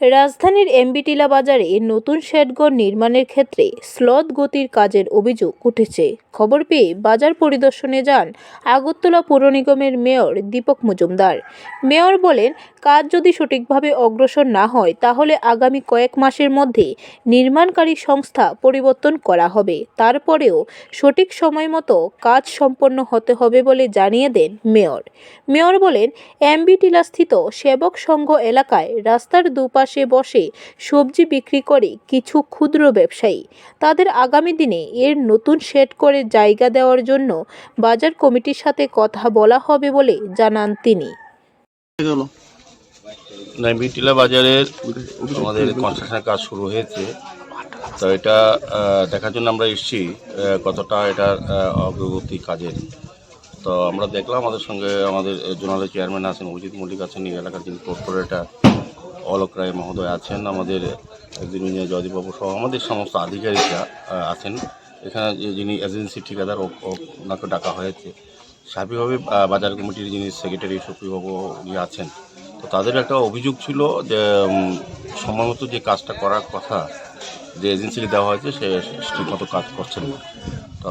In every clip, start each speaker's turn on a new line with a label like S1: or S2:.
S1: রাজধানীর এমবিটিলা বাজারে নতুন শেডঘর নির্মাণের ক্ষেত্রে স্লথ গতির কাজের অভিযোগ উঠেছে। খবর পেয়ে বাজার পরিদর্শনে যান আগরতলা পৌর নিগমের মেয়র দীপক মজুমদার। মেয়র বলেন, কাজ যদি সঠিকভাবে অগ্রসর না হয়, তাহলে আগামী কয়েক মাসের মধ্যে নির্মাণকারী সংস্থা পরিবর্তন করা হবে। তারপরেও সঠিক সময় মতো কাজ সম্পন্ন হতে হবে বলে জানিয়ে দেন মেয়র। মেয়র বলেন এমবি টিলাস্থিত সেবক সংঘ এলাকায় রাস্তার দুপাশে বসে সবজি বিক্রি করে কিছু ক্ষুদ্র ব্যবসায়ী। তাদের আগামী দিনে এর নতুন শেড করে জায়গা দেওয়ার জন্য বাজার কমিটির সাথে কথা বলা হবে বলে জানান তিনি।
S2: বাজারের আমাদের কাজ শুরু হয়েছে। তো এটা দেখার জন্য আমরা এসেছি কতটা এটার অগ্রগতি কাজের। তো আমরা দেখলাম আমাদের সঙ্গে আমাদের জোনালের চেয়ারম্যান আছেন, অভিজিৎ মল্লিক আছেন, এই এলাকার যিনি কর্পোরেটর অলোক রায় মহোদয় আছেন আমাদের ইঞ্জিনিয়ার জয়দীপবাবু সহ আমাদের সমস্ত আধিকারিকরা আছেন। এখানে যে- যিনি এজেন্সি ঠিকাদার ওনাকে ডাকা হয়েছে। স্বাভাবিকভাবে বাজার কমিটির যিনি সেক্রেটারি সুপ্রিয়বাবু উনি আছেন। তো তাদের একটা অভিযোগ ছিল যে উম, সময় মতো যে কাজটা করার কথা যে এজেন্সিকে দেওয়া হয়েছে সে ঠিকমতো কাজ করছেন না। তো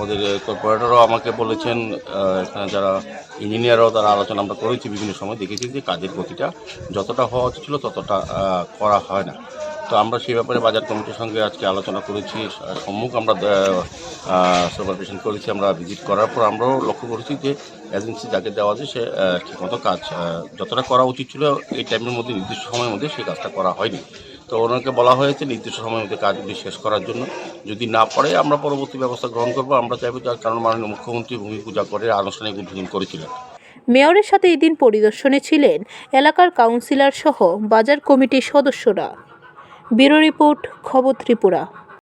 S2: আমাদের কর্পোরেটরও আমাকে বলেছেন এখানে যারা ইঞ্জিনিয়াররাও তারা আলোচনা আমরা করেছি বিভিন্ন সময়, দেখেছি যে কাজের গতিটা যতটা হওয়া উচিত ছিল ততটা করা হয় না। তো আমরা সেই ব্যাপারে বাজার কমিটির সঙ্গে আজকে আলোচনা করেছি সম্মুখ আমরা সুপারভিশন করেছি, আমরা ভিজিট করার পর আমরাও লক্ষ্য করেছি যে এজেন্সি যাকে দেওয়া আছে, সে ঠিকমতো কাজ যতটা করা উচিত ছিল, এই টাইমের মধ্যে, নির্দিষ্ট সময়ের মধ্যে সেই কাজটা করা হয়নি। তো ওনাকে বলা হয়েছে নির্দিষ্ট সময়ের মধ্যে কাজগুলি শেষ করার জন্য। যদি না পারে আমরা পরবর্তী ব্যবস্থা গ্রহণ করব। আমরা চাইব কারণ মাননীয় মুখ্যমন্ত্রী ভূমি পূজা করে আনুষ্ঠানিক উদ্বোধন করেছিলেন।
S1: মেয়রের সাথে এদিন পরিদর্শনে ছিলেন এলাকার কাউন্সিলর সহ বাজার কমিটির সদস্যরা। ব্যুরো রিপোর্ট, খবর ত্রিপুরা।